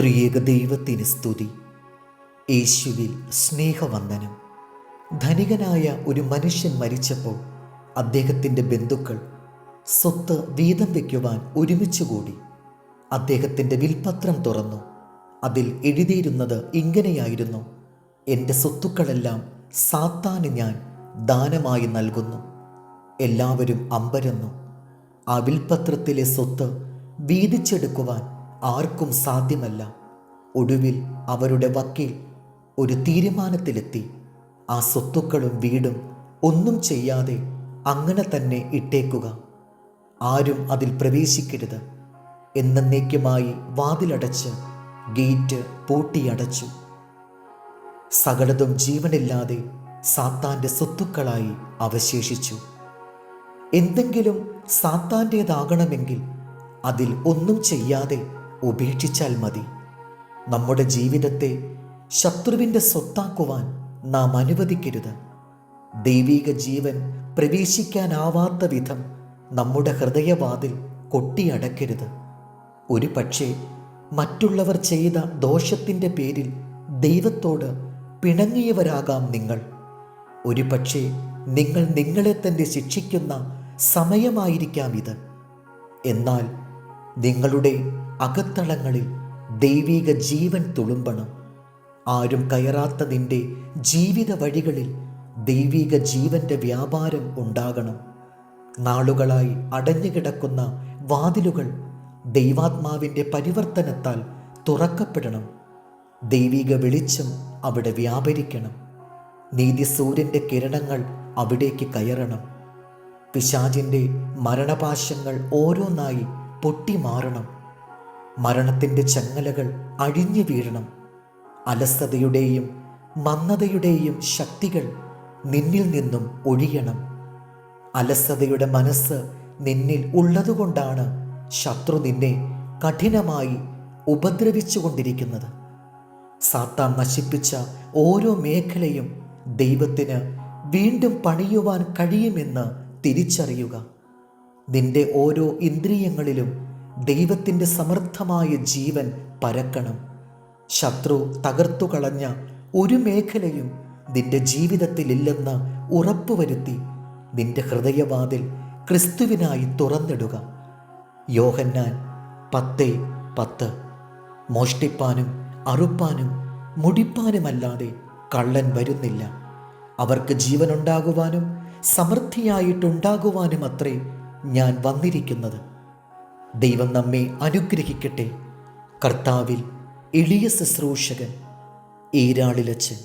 ത്രിയേക ദൈവത്തിന് സ്തുതി. യേശുവിൽ സ്നേഹവന്ദനം. ധനികനായ ഒരു മനുഷ്യൻ മരിച്ചപ്പോൾ അദ്ദേഹത്തിന്റെ ബന്ധുക്കൾ സ്വത്ത് വീതം വയ്ക്കുവാൻ ഒരുമിച്ച് കൂടി. അദ്ദേഹത്തിന്റെ വിൽപത്രം തുറന്നു. അതിൽ എഴുതിയിരുന്നത് ഇങ്ങനെയായിരുന്നു എന്റെ സ്വത്തുക്കളെല്ലാം സാത്താന് ഞാൻ ദാനമായി നൽകുന്നു. എല്ലാവരും അമ്പരന്നു. ആ വിൽപത്രത്തിലെ സ്വത്ത് വീതിച്ചെടുക്കുവാൻ ആർക്കും സാധ്യമല്ല. ഒടുവിൽ അവരുടെ വക്കീൽ ഒരു തീരുമാനത്തിലെത്തി. ആ സ്വത്തുക്കളും വീടും ഒന്നും ചെയ്യാതെ അങ്ങനെ തന്നെ ഇട്ടേക്കുക. ആരും അതിൽ പ്രവേശിക്കരുത് എന്നേക്കുമായി വാതിലടച്ച് ഗേറ്റ് പൂട്ടിയടച്ചു. സകലതും ജീവനില്ലാതെ സാത്താന്റെ സ്വത്തുക്കളായി അവശേഷിച്ചു. എന്തെങ്കിലും സാത്താന്റേതാകണമെങ്കിൽ അതിൽ ഒന്നും ചെയ്യാതെ ഉപേക്ഷിച്ചാൽ മതി. നമ്മുടെ ജീവിതത്തെ ശത്രുവിന്റെ സ്വത്താക്കുവാൻ നാം അനുവദിക്കരുത്. ദൈവീക ജീവൻ പ്രവേശിക്കാനാവാത്ത വിധം നമ്മുടെ ഹൃദയവാതിൽ കൊട്ടിയടക്കരുത്. ഒരു പക്ഷേ മറ്റുള്ളവർ ചെയ്ത ദോഷത്തിന്റെ പേരിൽ ദൈവത്തോട് പിണങ്ങിയവരാകാം നിങ്ങൾ. ഒരു പക്ഷേ നിങ്ങൾ നിങ്ങളെ തന്നെ ശിക്ഷിക്കുന്ന സമയമായിരിക്കാം ഇത്. എന്നാൽ നിങ്ങളുടെ അകത്തളങ്ങളിൽ ദൈവീക ജീവൻ തുളുമ്പണം. ആരും കയറാത്ത നിന്റെ ജീവിത വഴികളിൽ ദൈവീക ജീവന്റെ വ്യാപാരം ഉണ്ടാകണം. നാളുകളായി അടഞ്ഞുകിടക്കുന്ന വാതിലുകൾ ദൈവാത്മാവിന്റെ പരിവർത്തനത്താൽ തുറക്കപ്പെടണം. ദൈവിക വെളിച്ചം അവിടെ വ്യാപരിക്കണം. നീതി സൂര്യന്റെ കിരണങ്ങൾ അവിടേക്ക് കയറണം. പിശാചിന്റെ മരണപാശങ്ങൾ ഓരോന്നായി പൊട്ടിമാറണം. മരണത്തിന്റെ ചങ്ങലകൾ അഴിഞ്ഞു വീഴണം. അലസതയുടെയും മന്ദതയുടെയും ശക്തികൾ നിന്നിൽ നിന്നും ഒഴിയണം. അലസതയുടെ മനസ്സ് നിന്നിൽ ഉള്ളതുകൊണ്ടാണ് ശത്രു നിന്നെ കഠിനമായി ഉപദ്രവിച്ചുകൊണ്ടിരിക്കുന്നത്. സാത്താൻ നശിപ്പിച്ച ഓരോ മേഖലയും ദൈവത്തിന് വീണ്ടും പണിയുവാൻ കഴിയുമെന്ന് തിരിച്ചറിയുക. നിന്റെ ഓരോ ഇന്ദ്രിയങ്ങളിലും ദൈവത്തിന്റെ സമർത്ഥമായ ജീവൻ പരക്കണം. ശത്രു തകർത്തു കളഞ്ഞ ഒരു മേഖലയും നിന്റെ ജീവിതത്തിലില്ലെന്ന് ഉറപ്പുവരുത്തി നിന്റെ ഹൃദയവാതിൽ ക്രിസ്തുവിനായി തുറന്നിടുക. യോഹന്നാൻ പത്തേ പത്ത്. മോഷ്ടിപ്പാനും അറുപ്പാനും മുടിപ്പാനുമല്ലാതെ കള്ളൻ വരുന്നില്ല. അവർക്ക് ജീവനുണ്ടാകുവാനും സമൃദ്ധിയായിട്ടുണ്ടാകുവാനും അത്രേ ഞാൻ വന്നിരിക്കുന്നത്. ദൈവം നമ്മെ അനുഗ്രഹിക്കട്ടെ. കർത്താവിൽ എളിയ ശുശ്രൂഷകൻ ഈരാളിലച്ചൻ